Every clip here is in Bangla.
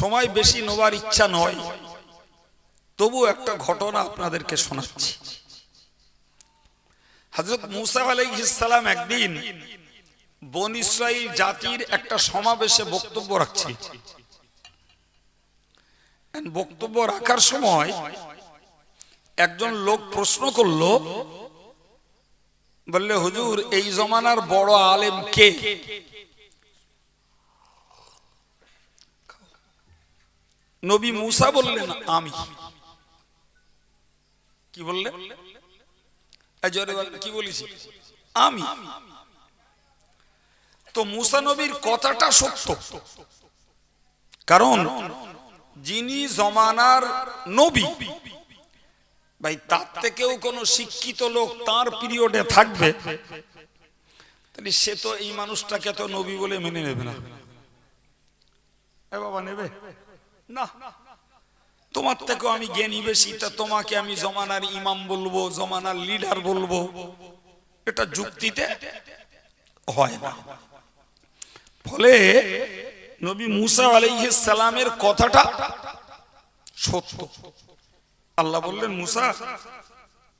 সময় বেশি নেবার ইচ্ছা নয়। তবু একটা ঘটনা আপনাদেরকে শোনাচ্ছি। হজরত মুসা আলাইহিসালাম একদিন বন ইসরাইল জাতির একটা সমাবেশে বক্তব্য রাখছিল বক্তব্য রাখার সময় একজন লোক প্রশ্ন করল, বললে, হুজুর, এই জমানার বড় আলেম কে? নবী মুসা বললেন, আমি। কি বললেন কি বলেছি আমি। তো মুসা নবীর কথাটা সত্য। কারণ যিনি জমানার নবী, ভাই, তার থেকেও কোন শিক্ষিত লোক তার পিরিয়ডে থাকবে। তাহলে সে তো এই মানুষটাকে তো নবী বলে মেনে নেবে না। এ বাবা, নেবে? না, তোমার থেকেও আমি জ্ঞানী বেশি, তা তোমাকে আমি জমানার ইমাম বলব, জমানার লিডার বলব। এটা যুক্তিতে হয় না। ফলে নবী মুসা সালামের কথাটা সত্য। আল্লাহ বললেন, মুসা,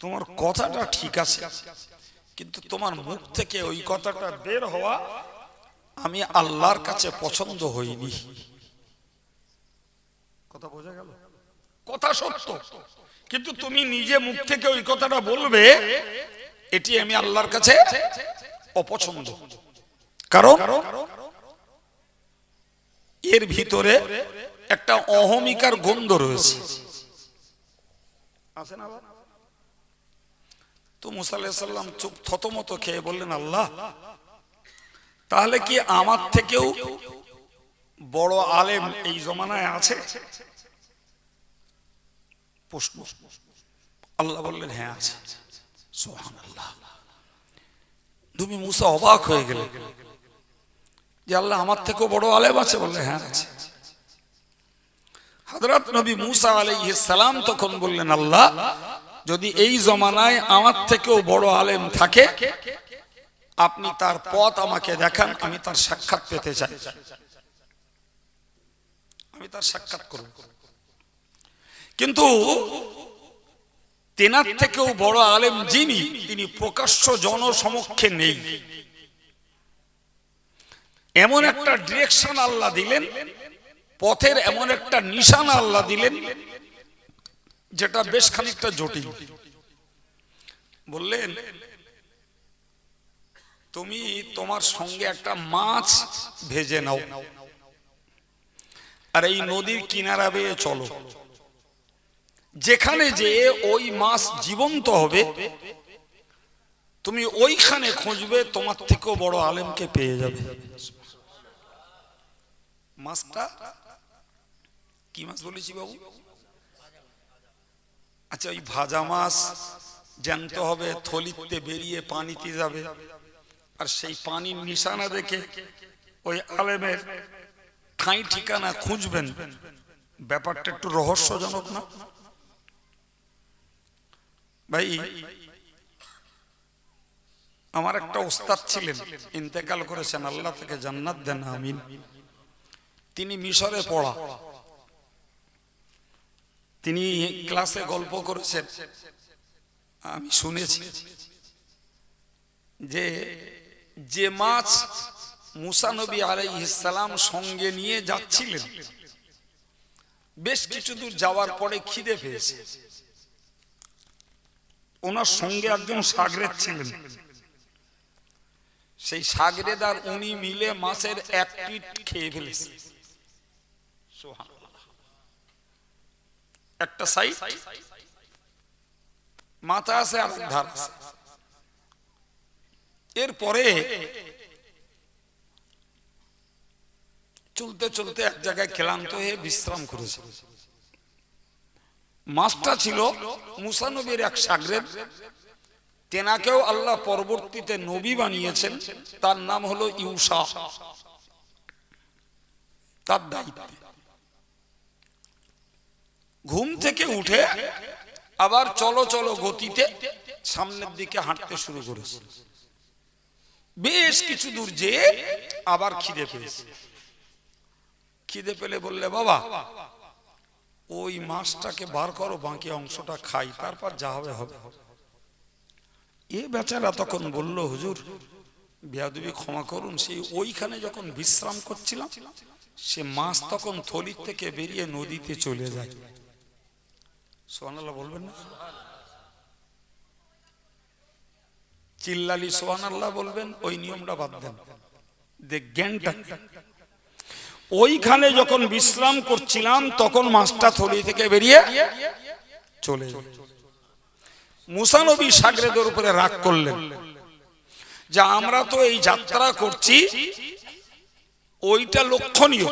তোমার কথাটা ঠিক আছে, কিন্তু তোমার মুখ থেকে ওই কথাটা বের হওয়া আমি আল্লাহর কাছে পছন্দ হইনি। কথা বোঝা গেল? কথা সত্য। কিন্তু তুমি নিজে মুখ থেকে ওই কথাটা বলবে এটি আমি আল্লাহর কাছে অপছন্দ। কারণ এর ভিতরে একটা অহমিকার গন্ধ রয়েছে? তো মুসা সাল্লাম চুপ থতমত খেয়ে বললেন আল্লাহ তাহলে কি আমার থেকেও বড় আলেম এই জমানায় আছে? আল্লাহ বললেন হ্যাঁ আছে। তুমি মুসা অবাক হয়ে গেলে। যে আল্লাহ আমার থেকেও বড় আলেম আছে বললে হ্যাঁ আছে। হযরত নবী মুসা সালাম তখন বললেন, আল্লাহ, যদি এই জমানায় আমার থেকেও বড় আলেম থাকে, আপনি তার পথ আমাকে দেখান, আমি তার সাক্ষাৎ পেতে চাই। আমি তার সাক্ষাৎ করব। কিন্তু তেনার থেকেও বড় আলেম যিনি, তিনি প্রকাশ্য জনসমক্ষে নেই। এমন একটা ডিরেকশন আল্লাহ দিলেন, পথের এমন একটা নিশান আল্লাহ দিলেন, যেটা বেশ খানিকটা জটিল। বললেন, তুমি তোমার সঙ্গে একটা মাছ ভেজে নাও। আর এই নদীর কিনারা বেয়ে চলো। যেখানে যে ওই মাছ জীবন্ত হবে, তুমি ওইখানে খুঁজবে, তোমার থেকেও বড় আলেমকে পেয়ে যাবে। মাছটা? কি মাছ বলেছি বাবু? আচ্ছা ওই ভাজা মাছ জ্যান্ত হবে, থলিতে বেরিয়ে পানিতে যাবে, আর সেই পানির নিশানা দেখে ওই আলেমের ঠাঁই ঠিকানা খুঁজবেন, ব্যাপারটা একটু রহস্যজনক না? ভাই, আমার একটা ওস্তাদ ছিলেন, ইন্তেকাল করেছেন, আল্লাহ থেকে জান্নাত দেন, আমিন। তিনি মিশরে পড়া। তিনি ক্লাসে গল্প করেছেন। আমি শুনেছি যে যে মাছ মুসানবী আলাইহিসালাম সঙ্গে নিয়ে যাচ্ছিলেন। বেশ কিছু দূর যাওয়ার পরে খিদে পেয়েছে। ওনার সঙ্গে একজন সাগরেদ ছিলেন। সেই সাগরেদ আর উনি মিলে মাছের এক পিঠ খেয়ে ফেলেছে। একটা সাইড মাথা আছে আর ধার আছে। এরপরে চলতে চলতে এক জায়গায় ক্লান্ত হয়ে বিশ্রাম করেছে। মাছটা ছিল মুসানবীর এক সাগরেদ তেনাকেও আল্লাহ পরবর্তীতে নবী বানিয়েছেন। তার নাম হলো ইউসা। তার দায়িত্বে। ঘুম থেকে উঠে আবার চলো চলো গতিতে সামনের দিকে হাঁটতে শুরু করেছে। বেশ কিছু দূর যেয়ে আবার খিদে পেয়েছে। খিদে পেলে বললে, বাবা, ওই মাছটাকে বার করো, বাকি অংশটা খাই, তারপর যা হবে হবে। এ বেচারা তখন বলল, হুজুর, বিয়াদুবি ক্ষমা করুন, সেই ওইখানে যখন বিশ্রাম করছিলাম, সে মাছ তখন থলির থেকে বেরিয়ে নদীতে চলে যায়। সোহানাল্লাহ বলবেন না? চিল্লালি সোহানাল্লাহ বলবেন, ওই নিয়মটা বাদ দেন। জ্ঞানটা ওইখানে যখন বিশ্রাম করছিলাম, তখন মাছটা থলি থেকে বেরিয়ে চলে মুসানবী সাগরেদের উপরে রাগ করলেন। যে আমরা তো এই যাত্রা করছি, ওইটা লক্ষণীয়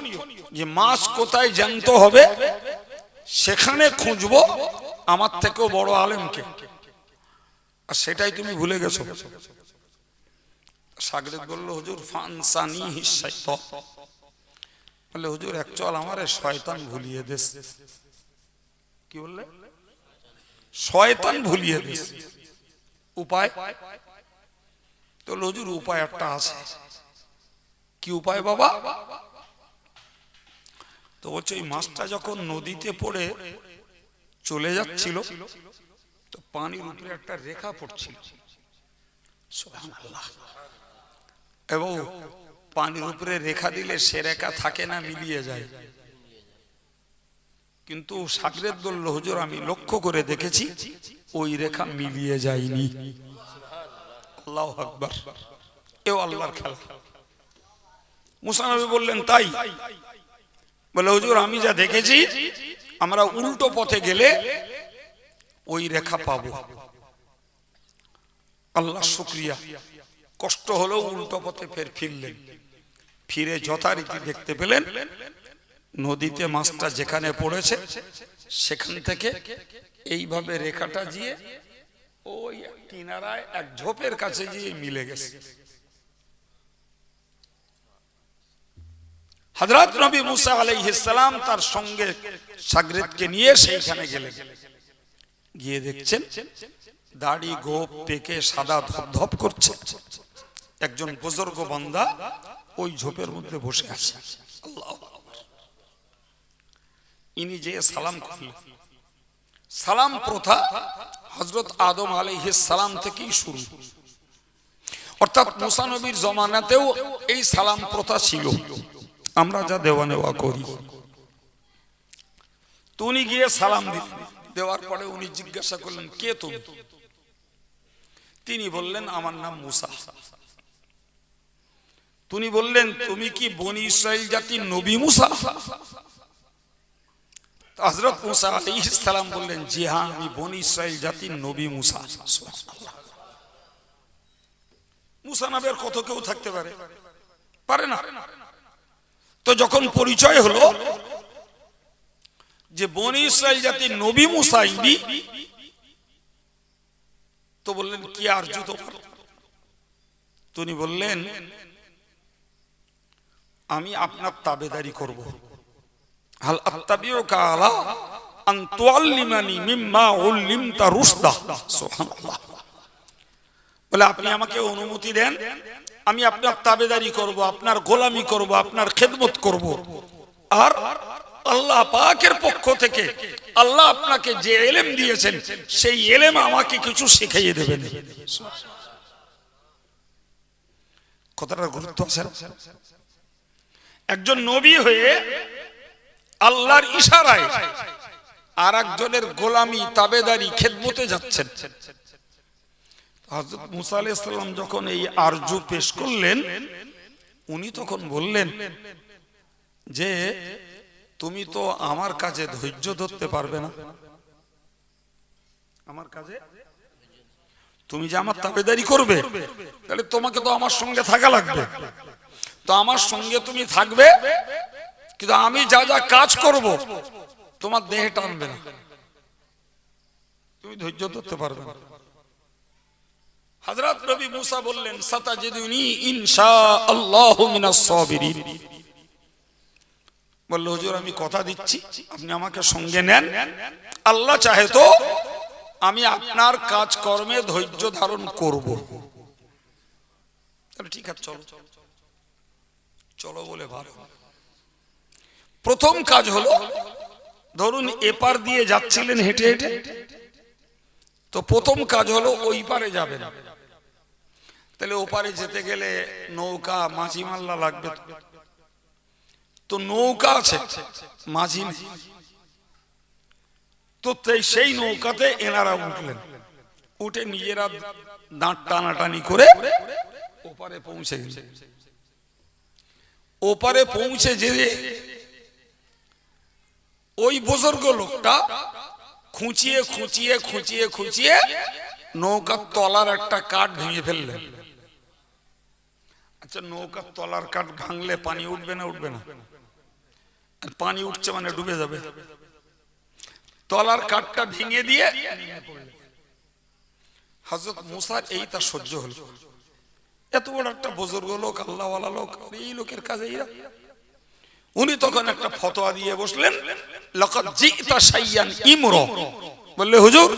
যে মাছ কোথায় জ্যান্ত হবে, সেখানে খুঁজবো আমার থেকেও বড় আলেমকে। আর সেটাই তুমি ভুলে গেছো। সাগরেদ বলল, হুজুর ফানসানি হিসাই বলে, হুজুর একচল আমারে শয়তান ভুলিয়ে দেশ কি বললে? শয়তান ভুলিয়ে দিস। উপায়? তো হুজুর, উপায় একটা আছে। কি উপায় বাবা? তো হচ্ছে ওই মাছটা যখন নদীতে পড়ে চলে যাচ্ছিল, তো পানির উপরে একটা রেখা পড়ছিল। এবং পানির উপরে রেখা দিলে সে রেখা থাকে না, মিলিয়ে যায়। কিন্তু সাগরের বলল হুজুর আমি লক্ষ্য করে দেখেছি, ওই রেখা মিলিয়ে যায়নি। তাই? বলে, হুজুর, আমি যা দেখেছি, আমরা উল্টো পথে গেলে ওই রেখা পাবো। আল্লাহ শুক্রিয়া। কষ্ট হলেও উল্টো পথে ফের ফিরলেন। ফিরে যথারীতি দেখতে পেলেন নদীতে মাছটা যেখানে পড়েছে, সেখান থেকে এইভাবে রেখাটা গিয়ে ওই কিনারায় এক ঝোপের কাছে গিয়ে মিলে গেছে। হযরত নবী মুসা আলাইহিস সালাম তার সঙ্গে সাগরেদকে নিয়ে সেইখানে গেলেন। গিয়ে দেখছেন দাড়ি গোপ পেকে সাদা ধপধপ করছে। একজন বুজুর্গ বান্দা ওই ঝোপের মধ্যে বসে আছে। ইনি যে সালাম করলেন। সালাম প্রথা হজরত আদম আলাইহিস সালাম থেকেই শুরু। অর্থাৎ মুসা নবীর জমানাতেও এই সালাম প্রথা ছিল। আমরা যা দেওয়া নেওয়া করি। তো উনি গিয়ে সালাম দিলেন। দেওয়ার পরে উনি জিজ্ঞাসা করলেন, কে তুমি? তিনি বললেন, আমার নাম মুসা। তিনি বললেন, তুমি কি বনি ইসরাইল জাতির নবী মুসা? হজরত মুসা সালাম বললেন, জি হ্যাঁ আমি বনি ইসরাইল জাতির নবী মুসা। মুসা নামের কত কেউ থাকতে পারে? পারে না। তো যখন পরিচয় হলো যে বনি ইসরাইল জাতির নবী মুসা ইনি, তো বললেন, কি আর্য তোমার বললেন আমি আপনার তাবেদারি করব। হাল আত্তাবিউ কালা আন তুআল্লিমানি মিম্মা উল্লিমতা রুশদা। সুবহানাল্লাহ। বলে, আপনি আমাকে অনুমতি দেন, আমি আপনার তাবেদারি করব, আপনার গোলামি করব, আপনার খেদমত করব। আর আল্লাহ পাকের পক্ষ থেকে আল্লাহ আপনাকে যে এলেম দিয়েছেন, সেই এলেম আমাকে কিছু শিখাইয়ে দেবেন। কথাটার গুরুত্ব আছে? একজন নবী হয়ে আল্লাহর ইশারায় আর একজনের গোলামি, তাবেদারি, খেদমতে যাচ্ছেন। হযরত মুসা আলাইহিস সালাম যখন এই আরজু পেশ করলেন, উনি তখন বললেন যে, তুমি তো আমার কাজে ধৈর্য ধরতে পারবে না। আমার কাজে? তুমি যে আমার তাবেদারি করবে, তাহলে তোমাকে তো আমার সঙ্গে থাকা লাগবে। তো আমার সঙ্গে তুমি থাকবে, কিন্তু আমি যা যা কাজ করব, তোমার দেহে টানবে না। তুমি ধৈর্য ধরতে পারবে না। হযরত নবী মুসা বললেন, সাতাজিদুনি ইনশাআল্লাহু মিনাস সাবিরিন। বলল, হুজুর, আমি কথা দিচ্ছি, আপনি আমাকে সঙ্গে নেন। আল্লাহ চাহে তো আমি আপনার কাজকর্মে ধৈর্য ধারণ করব। তাহলে ঠিক আছে, চলো। চলো বলে ভালো। প্রথম কাজ হলো, ধরুন এপার দিয়ে যাচ্ছিলেন হেঁটে হেঁটে, তো প্রথম কাজ হলো ওই পারে যাবেন। তাহলে ওপারে যেতে গেলে নৌকা, মাঝি মাল্লা লাগবে তো। নৌকা আছে, মাঝি তো সেই নৌকাতে এনারা উঠলেন। উঠে নিজেরা দাঁত টানাটানি করে ওপারে পৌঁছে গেছে ওপারে পৌঁছে যেয়ে ওই বুজুর্গ লোকটা খুঁচিয়ে খুঁচিয়ে খুঁচিয়ে খুঁচিয়ে নৌকার তলার একটা কাঠ ভেঙে ফেললেন আচ্ছা নৌকার তলার কাঠ ভাঙলে পানি উঠবে না উঠবে না? পানি উঠছে মানে ডুবে যাবে। তলার কাঠটা ভেঙে দিয়ে হজরত মুসার এই তার সহ্য হলো। এত বড় একটা বুজুর্গ লোক, আল্লাহওয়ালা লোক এই লোকের কাজে উনি তখন একটা ফতোয়া দিয়ে বসলেন সাইয়ান বললে, হুজুর,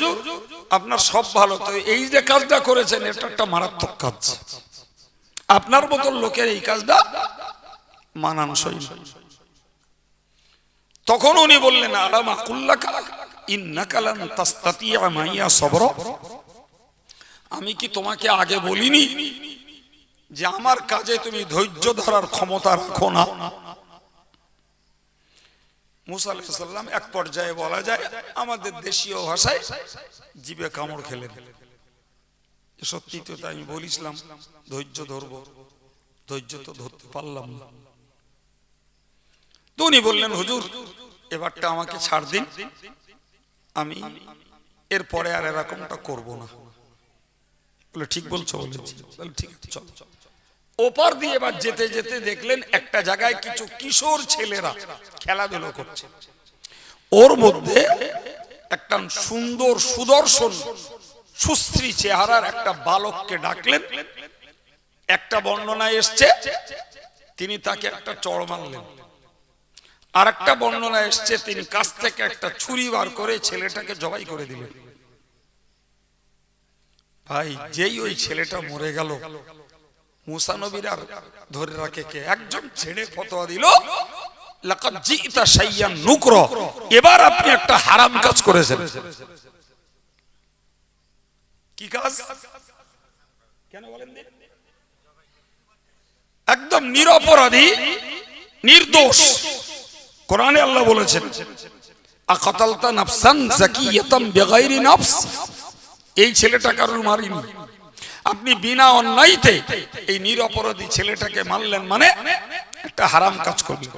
আপনার সব ভালো, তো এই যে কাজটা করেছেন, এটা একটা মারাত্মক কাজ। আপনার মতন লোকের এই কাজটা মানানসই। তখন উনি বললেন, আলামা কুল্লাকা ইন্নাকালান তাস্তাতিয়া মাইয়া সবর। আমি কি তোমাকে আগে বলিনি যে আমার কাজে তুমি ধৈর্য ধরার ক্ষমতা রাখো না। মুসা আলাইসাল্লাম এক পর্যায়ে বলা যায়, আমাদের দেশীয় ভাষায় জীবে কামড় খেলেন এ সত্যি তো তাই আমি বলিছিলাম ধৈর্য ধরবো, ধৈর্য তো ধরতে পারলাম না। তো উনি বললেন, হুজুর, এবারটা আমাকে ছাড় দিন, আমি এরপরে আর এরকমটা করব না। বলে, ঠিক বলছো, বলেছি। বলে, ঠিক আছে, চল। ওপার দিয়ে এবার যেতে যেতে দেখলেন একটা জায়গায় কিছু কিশোর ছেলেরা খেলাধুলো করছে। ওর মধ্যে একটা সুন্দর সুদর্শন সুস্ত্রী চেহারার একটা বালককে ডাকলেন। একটা বর্ণনায় এসছে, তিনি তাকে একটা চড় মারলেন। আর একটা বর্ণনা এসছে, তিনি কাছ থেকে একটা ছুরি বার করে ছেলেটাকে জবাই করে দিলেন। ভাই, যেই ওই ছেলেটা মরে গেল মুসানবীর ধরে রাখে কে? একজন ছেড়ে ফতোয়া দিল এবার আপনি একটা হারাম কাজ করেছেন। কি কাজ? কেন বলেন একদম নিরপরাধী, নির্দোষ। কোরআনে আল্লাহ বলেছেন এই ছেলেটা কারোর মারিনি। আপনি বিনা অন্যায়তে এই নিরপরাধী ছেলেটাকে মারলেন মানে একটা হারাম কাজ করলেন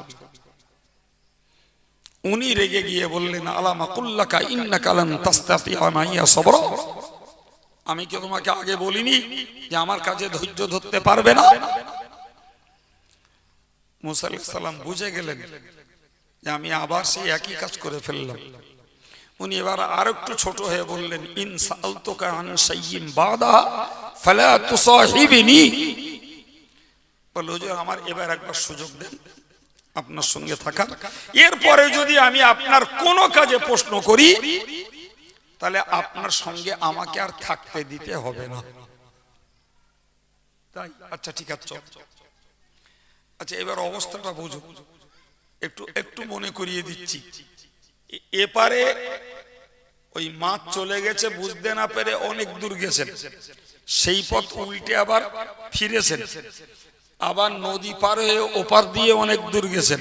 উনি রেগে গিয়ে বললেন, আলামা কুল্লাকা ইন্নাকা লান তাস্তাতিয়া মাইয়া সবর। আমি কি তোমাকে আগে বলিনি যে আমার কাছে ধৈর্য ধরতে পারবে না? মুসা আলাইহিস সালাম বুঝে গেলেন যে আমি আবার সেই একই কাজ করে ফেললাম। উনি এবার আর একটু ছোট হয়ে বললেন, ইন সালতুকা আন শাইইন বাদা, ফালা তুসাহিবিনি। আমার এবার একবার সুযোগ দেন, আপনার সঙ্গে থাকার। এরপরে যদি আমি আপনার কোনো কাজে প্রশ্ন করি, তাহলে আপনার সঙ্গে আমাকে আর থাকতে দিতে হবে না। তাই? আচ্ছা ঠিক আছে। আচ্ছা এবার অবস্থাটা বুঝো। একটু একটু মনে করিয়ে দিচ্ছি। এপারে ওই মাছ চলে গেছে, বুঝতে না পেরে অনেক দূর গেছেন। সেই পথ উল্টে আবার ফিরেছেন। আবার নদী পার হয়ে ওপার দিয়ে অনেক দূর গেছেন।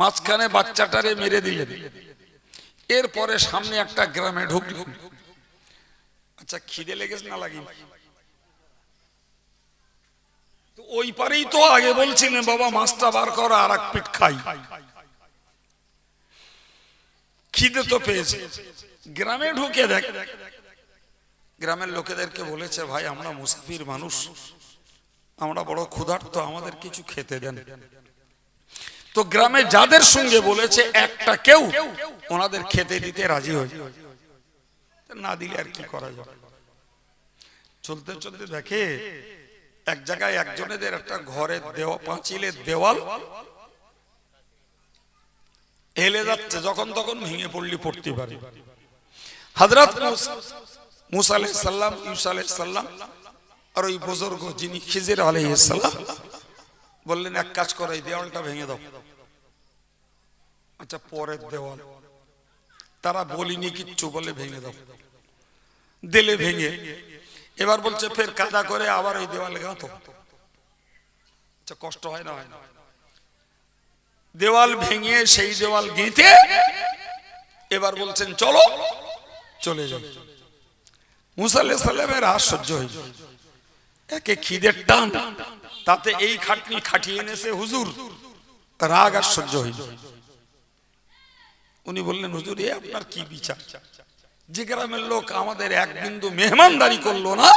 মাঝখানে বাচ্চাটারে মেরে দিলেন। এরপরে সামনে একটা গ্রামে ঢুকলেন। আচ্ছা খিদে লেগেছে না লাগেনি? তো ওই পারেই তো আগে বলছিলেন, বাবা, মাছটা বার করা, আর এক পিঠ খাই। খিদে তো পেয়েছে। গ্রামে ঢুকে দেখ। গ্রামের লোকেদেরকে বলেছে, ভাই, আমরা মুসাফির মানুষ। আমরা বড় ক্ষুধার্ত, আমাদের কিছু খেতে দেন। তো গ্রামে যাদের সঙ্গে বলেছে, একটা কেউ ওনাদের খেতে দিতে রাজি হয় না দিলে আর কি করা যাবে চলতে চলতে দেখে, এক জায়গায় একজনেদের একটা ঘরের দেওয়া, পাঁচিলের দেওয়াল হেলে যাচ্ছে, যখন তখন ভেঙে পড়লি, পড়তে পারে হাজরত মুসা আলাইসাল্লাম ইউসা আলাইসাল্লাম আর ওই বুজুর্গ যিনি খিজির আলাইসাল্লাম বললেন, এক কাজ করো, এই দেওয়ালটা ভেঙে দাও। আচ্ছা পরের দেওয়াল। তারা বলিনি, কিচ্ছু বলে ভেঙে দাও। দিলে ভেঙে। এবার বলছে, ফের কাদা করে আবার ওই দেওয়ালে গাঁথো। আচ্ছা কষ্ট হয় না হয় না? দেওয়াল ভেঙে সেই দেওয়াল গেঁথে এবার বলছেন, চলো, চলে যাবে মুসাল্লাহ সাল্লামের সহ্য হইল একে খিদের টান, তাতে এই খাটনি খাটিয়ে এনেছে হুজুর। রাগ আশ্চর্য হইল উনি বললেন, হুজুর, এ আপনার কি বিচার? যে গ্রামের লোক আমাদের এক বিন্দু মেহমানদারি করল না,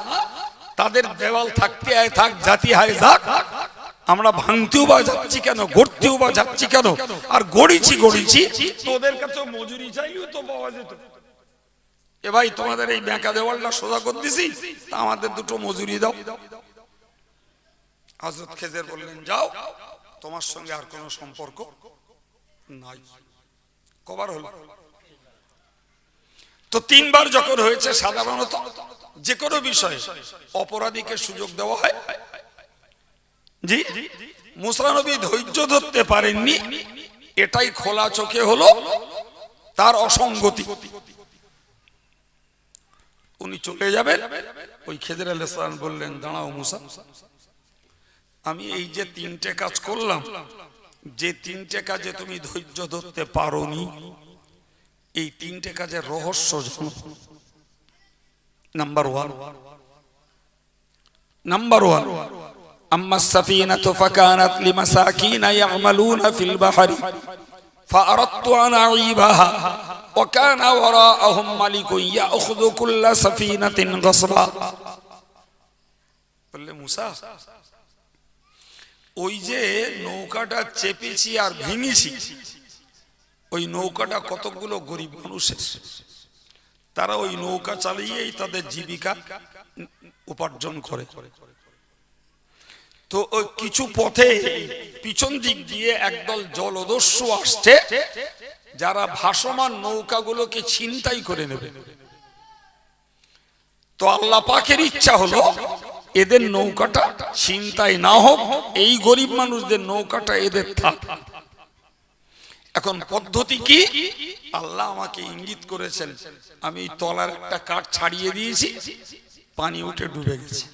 তাদের দেওয়াল থাকতে আয় থাক, জাতি হায় যাক আমরা ভাঙতেও বা যাচ্ছি কেন গড়তেও বা যাচ্ছি কেন আর গড়িছি গড়িছি। তোদের কাছে মজুরি চাইলেও তো পাওয়া যেত। এ ভাই তোমাদের এই ব্যাঁকা দেওয়ালটা সোজা করে দিছি তা আমাদের দুটো মজুরি দাও। হজরত খেজের বললেন যাও তোমার সঙ্গে আর কোনো সম্পর্ক নাই। কবার হলো? তো তিনবার যখন হয়েছে সাধারণত যে কোনো বিষয়ে অপরাধীকে সুযোগ দেওয়া হয় জি মুসানবী ধৈর্য ধরতে পারেননি, এটাই খোলা চোখে হলো তার অসঙ্গতি। উনি চলে যাবেন, ওই খেজর আল বললেন, দাঁড়াও মুসা, আমি এই যে তিনটে কাজ করলাম, যে তিনটে কাজে তুমি ধৈর্য ধরতে পারোনি, এই তিনটে কাজের রহস্য নাম্বার ওয়ান নাম্বার ওয়ান أما السفينة فكانت لمساكين يعملون في البحر فأردت أن أعيبها وكان وراءهم ملك يأخذ كل سفينة غصبا বললে মুসা ওই যে নৌকাটা চেপেছি আর ভেঙেছি ওই নৌকাটা কতগুলো গরিব মানুষের তারা ওই নৌকা চালিয়েই তাদের জীবিকা উপার্জন করে তো ওই কিছু পথে পিছন দিক দিয়ে একদল জলদস্যু আসছে, যারা ভাসমান নৌকাগুলোকে ছিনতাই করে নেবে। তো আল্লাহ পাকের ইচ্ছা হলো এদের নৌকাটা ছিনতাই না হোক, এই গরিব মানুষদের নৌকাটা এদের থাক। এখন পদ্ধতি কি? আল্লাহ আমাকে ইঙ্গিত করেছেন, আমি তলার একটা কাঠ ছাড়িয়ে দিয়েছি, পানি উঠে ডুবে গেছে।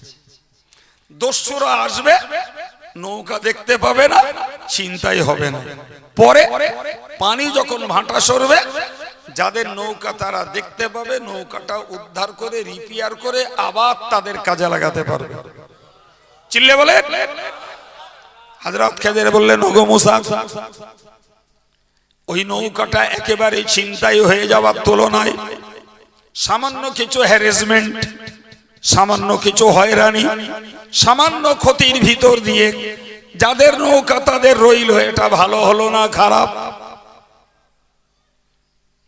দস্যুরা আসবে, নৌকা দেখতে পাবে না, চিন্তাই হবে না। পরে পানি যখন ভাটা সরবে, যাদের নৌকা তারা দেখতে পাবে, নৌকাটা উদ্ধার করে রিপেয়ার করে আবার তাদের কাজে লাগাতে পারবে। চিল্লে বলে, হাজরত খেদের বললেন ওই নৌকাটা একেবারে চিন্তাই হয়ে যাওয়ার তুলনায় সামান্য কিছু হ্যারেসমেন্ট সামান্য কিছু হয়রানি, সামান্য ক্ষতির ভিতর দিয়ে যাদের নৌকা তাদের রইল, এটা ভালো হলো না খারাপ?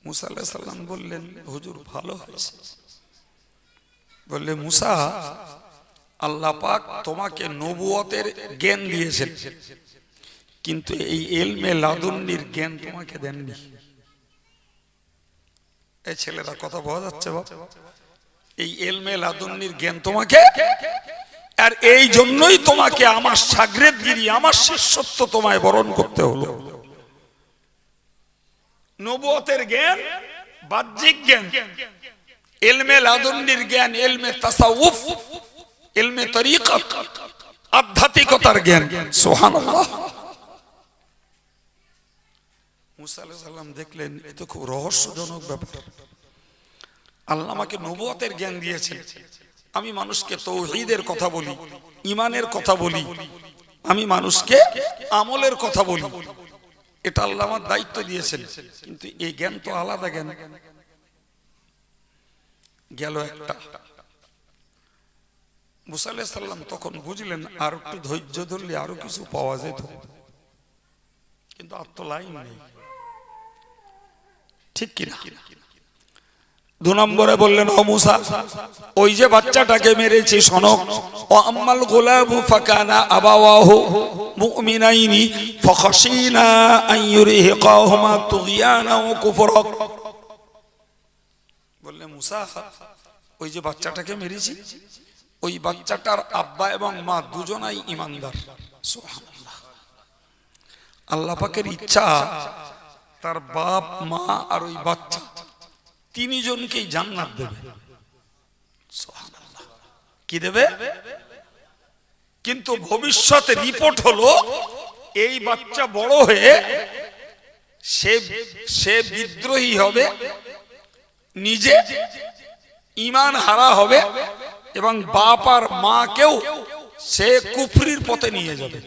মুসাল্লাহ সাল্লাম বললেন, হুজুর, ভালো বললে, মুসা, আল্লাহ পাক তোমাকে নবুয়তের জ্ঞান দিয়েছেন, কিন্তু এই এলমে লাদুন্নির জ্ঞান তোমাকে দেননি। এই ছেলেরা কথা বোঝা যাচ্ছে বাবা এই এলমে লাদুন্নির জ্ঞান তোমাকে? আর এই জন্যই তোমাকে আমার সাগরেদ গিরি আমার শিষ্যত্ব তোমায় বরণ করতে হলো। নবুয়তের জ্ঞান, বাহ্যিক জ্ঞান, এলমে লাদুন্নির জ্ঞান, এলমে তাসাউফ, এলমে তরিকত, আধ্যাত্মিকতার জ্ঞান। সুবহানাল্লাহ। মুসা আলাইহিস সালাম দেখলেন, এ তো খুব রহস্যজনক ব্যাপার। আল্লাহ আমাকে নবুয়তের জ্ঞান দিয়েছেন। আমি মানুষকে তৌহিদের কথা বলি ইমানের কথা বলি, আমি মানুষকে আমলের কথা বলি। এটা আল্লাহ আমার দায়িত্ব দিয়েছেন। কিন্তু এই জ্ঞান তো আলাদা জ্ঞান। গেল একটা। মুসাল্লাহ সাল্লাম তখন বুঝলেন, আর একটু ধৈর্য ধরলে আরও কিছু পাওয়া যেত। কিন্তু আর তো লাইন নেই। ঠিক কিনা? দু নম্বরে বললেন, ও মুসা, ওই যে বাচ্চাটাকে মেরেছি শোনক ও আম্মাল গোলাবু ফাকানা আবাওয়াহু মুমিনাইনি ফখশিনা আন ইউরিহিকাহুমা তুগয়ানা ওয়া কুফরা। বললেন মুসা, ওই যে বাচ্চাটাকে মেরেছি, ওই বাচ্চাটার আব্বা এবং মা দুজনাই ইমানদার। সুবহানাল্লাহ। আল্লাহ পাকের ইচ্ছা, তার বাপ, মা আর ওই বাচ্চা তিনজনকেই জান্নাত দেবে। কি দেবে? কিন্তু ভবিষ্যতে রিপোর্ট হলো, এই বাচ্চা বড় হয়ে সে সে বিদ্রোহী হবে, নিজে ইমান হারা হবে এবং বাপ আর মাকেও সে কুফরির পথে নিয়ে যাবে।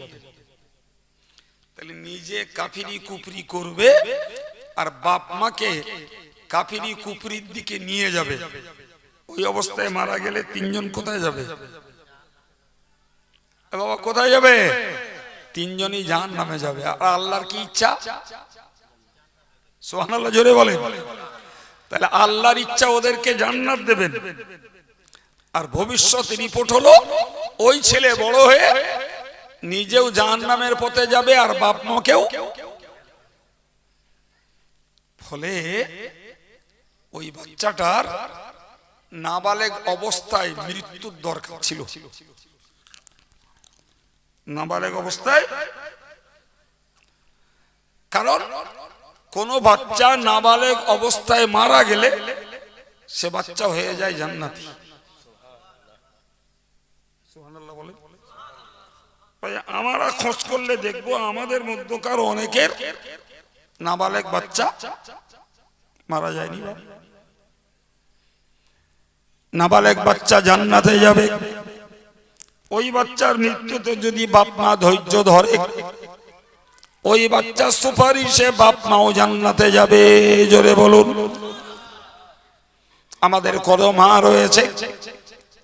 তাহলে নিজে কাফিরি কুফরি করবে আর বাপ মাকে কাফিরি কুফরির দিকে নিয়ে যাবে। ওই অবস্থায় মারা গেলে তিনজন কোথায় যাবে? বাবা, কোথায় যাবে? তিনজনই জাহান নামে যাবে। আর আল্লাহর কি ইচ্ছা? সোহান আল্লাহ জোরে বলে তাহলে আল্লাহর ইচ্ছা ওদেরকে জান্নাত দেবেন। আর ভবিষ্যৎ রিপোর্ট হলো, ওই ছেলে বড় হয়ে নিজেও জাহান নামের পথে যাবে আর বাপ মাকেও। ফলে ওই বাচ্চাটার নাবালেগ অবস্থায় মৃত্যুর দরকার ছিল। নাবালেগ অবস্থায়? কারণ কোন বাচ্চা নাবালেগ অবস্থায় মারা গেলে সে বাচ্চা হয়ে যায় জান্নাতি। আমরা খোঁজ করলে দেখব আমাদের মধ্যকার অনেকের নাবালেক বাচ্চা মারা যায়নি বা। নাবালেগ বাচ্চা জান্নাতে যাবে। ওই বাচ্চার মৃত্যুতে যদি বাপ মা ধৈর্য ধরে, ওই বাচ্চা সুপারিশে বাপ মাও জান্নাতে যাবে, জোরে বলুন। আমাদের কত মা রয়েছে,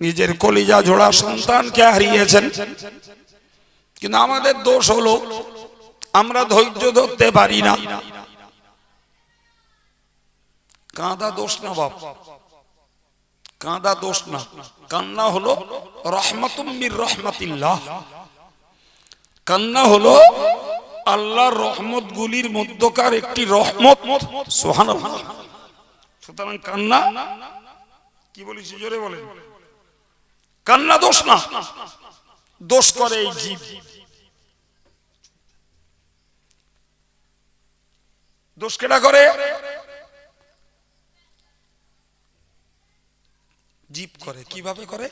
নিজের কলিজা জোড়া সন্তানকে হারিয়েছেন। কিন্তু আমাদের দোষ হলো, আমরা ধৈর্য ধরতে পারি না। কাঁদা দোষ না বাপ। কাঁদা দোষ না। কান্না হলো রহমাতুম্মির রহমাতিল্লাহ। কান্না হলো আল্লাহর রহমত গুলির মধ্যকার একটি রহমত। সোহান সুতরাং কান্না কি বলিস জোরে বলে কান্না দোষ না। দোষ করে এই জীব। দোষ কেটা করে? জীব করে কীভাবে করে?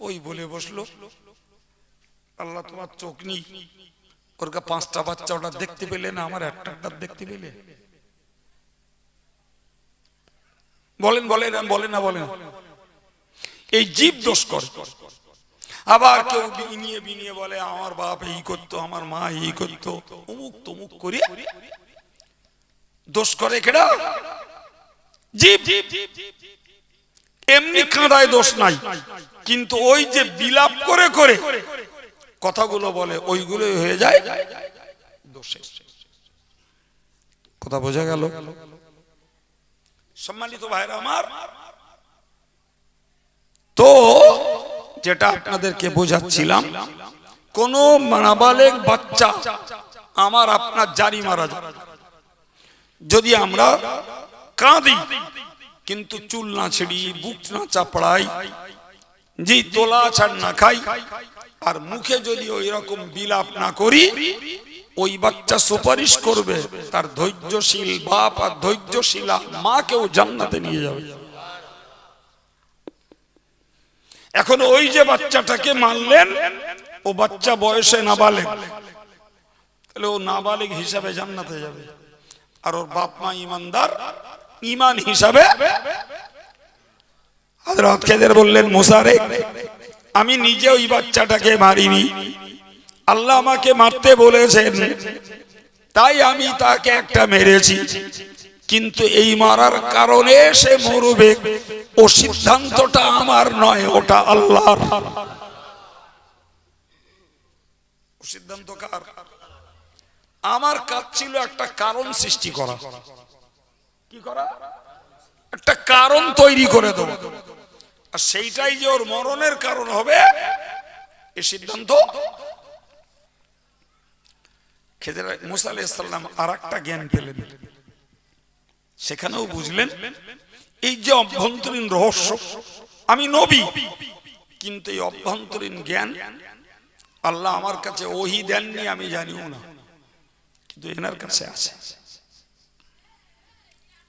ওই বলে বসল আল্লাহ তোমার চোখ নেই। ওর কা পাঁচটা বাচ্চা ওটা দেখতে পেলে না আমার একটা একটা দেখতে পেলে? বলেন বলেন বলেন না বলেন। এই জীব দোষ করে। আবার কেউ বিনিয়ে বিনিয়ে বলে আমার বাপ এই করতো আমার মা এই করতো। অমুক তমুক করে দোষ করে কেডা? জীব জীব জীব জীব এমনি কাঁদায় দোষ নাই। কিন্তু ওই যে বিলাপ করে করে কথাগুলো বলে ওইগুলো হয়ে যায় কথা বোঝা গেল? সম্মানিত ভাইরা আমার, তো যেটা আপনাদেরকে বোঝাচ্ছিলাম, কোন নাবালেগ বাচ্চা আমার আপনার জারি মারা যদি আমরা কাঁদি কিন্তু চুল না ছিড়ি, বুক না চাপড়াই, যে তোলা ছাড় না খাই, আর মুখে যদি ওই রকম বিলাপ না করি, ওই বাচ্চা সুপারিশ করবে, তার ধৈর্যশীল বাপ আর ধৈর্যশীলা মাকেও জান্নাতে নিয়ে যাবে। এখন ওই যে বাচ্চাটাকে মানলেন ও বাচ্চা বয়সে নাবালেগ তাহলে ও নাবালেগ হিসাবে জান্নাতে যাবে। আর ওর বাপ মা ইমানদার ইমান হিসাবে হযরত খেদের বললেন মুসারে আমি নিজে ওই বাচ্চাটাকে মারিনি। আল্লাহ আমাকে মারতে বলেছেন, তাই আমি তাকে একটা মেরেছি। কিন্তু এই মারার কারণে সে মরবে। ও সিদ্ধান্তটা আমার নয়, ওটা আল্লাহর। সিদ্ধান্ত কার? আমার কাজ ছিল একটা কারণ সৃষ্টি করা। কি করা? একটা কারণ তৈরি করে দেবো। আর সেইটাই যে ওর মরণের কারণ হবে, এ সিদ্ধান্ত। আর একটা জ্ঞান সেখানেও বুঝলেন, এই যে অভ্যন্তরীণ রহস্য, আমি নবী, কিন্তু এই অভ্যন্তরীণ জ্ঞান আল্লাহ আমার কাছে ওহি দেননি, আমি জানিও না। কিন্তু এনার কাছে আছে।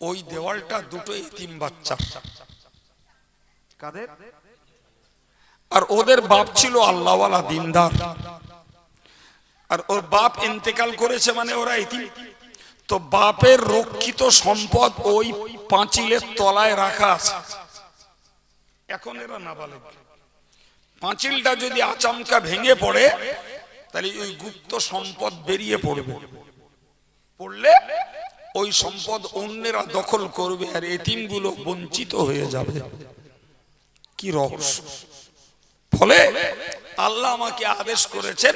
ওই দেওয়ালটা দুটো এতিম বাচ্চা কাদের? আর ওদের বাপ ছিল আল্লাহওয়ালা দিনদার। আর ওর বাপ ইন্তেকাল করেছে মানে ওরা এতিম। তো বাপের রক্ষিত সম্পদ ওই পাঁচিলের তলায় রাখা আছে। এখন এরা না বলে পাঁচিলটা যদি আচমকা ভেঙে পড়ে তাহলে ওই গুপ্ত সম্পদ বেরিয়ে পড়বে। পড়লে ওই সম্পদ অন্যেরা দখল করবে আর এতিমগুলো বঞ্চিত হয়ে যাবে। কি রহস্য? ফলে আল্লাহ আমাকে আদেশ করেছেন,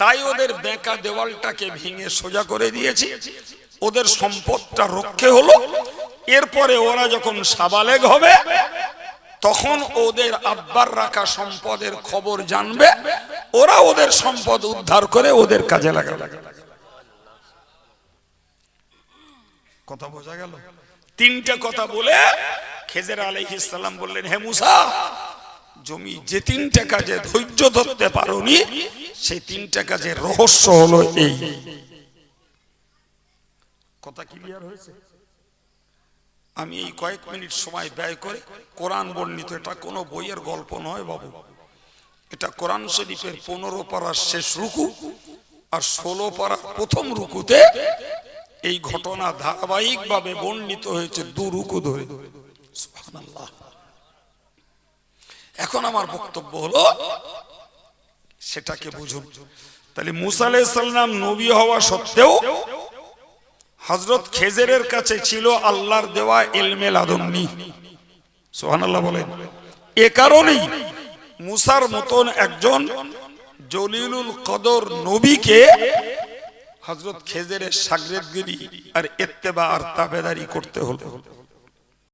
তাই ওদের বেঁকা দেওয়ালটাকে ভেঙে সোজা করে দিয়েছি। ওদের সম্পদটা রক্ষে হলো, এরপরে ওরা যখন সাবালেগ হবে, তখন ওদের আব্বার রাখা সম্পদের খবর জানবে, ওরা ওদের সম্পদ উদ্ধার করে ওদের কাজে লাগাবে। কথা বোঝা গেল? তিনটে কথা বলে খেজের আলাইহিস সালাম বললেন, হে মুসা, জমি যে তিনটা কাজে ধৈর্য ধরতে পারোনি, সেই তিনটা কাজে রহস্য হলো এই। কথা ক্লিয়ার হয়েছে? আমি এই কয়েক মিনিট সময় ব্যয় করে কোরআন বর্ণিত, এটা কোনো বইয়ের গল্প নয় বাবু। এটা কোরআন শরীফের পনেরো পাড়ার শেষ রুকু আর ষোলো পাড়ার প্রথম রুকুতে এই ঘটনা ধারাবাহিকভাবে বর্ণিত হয়েছে দু রুকু ধরে এখন আমার বক্তব্য হলো, সেটাকে বুঝুন। তাহলে মুসা আলাইসাল্লাম নবী হওয়া সত্ত্বেও হজরত খেজেরের কাছে ছিল আল্লাহর দেওয়া এলমে লাদন্নি। সোহানাল্লাহ বলেন। এ কারণেই মুসার মতন একজন জলিলুল কদর নবীকে হজরত খেজেরের সাগরেদগিরি আর এত্তেবা আর তাবেদারি করতে হলো।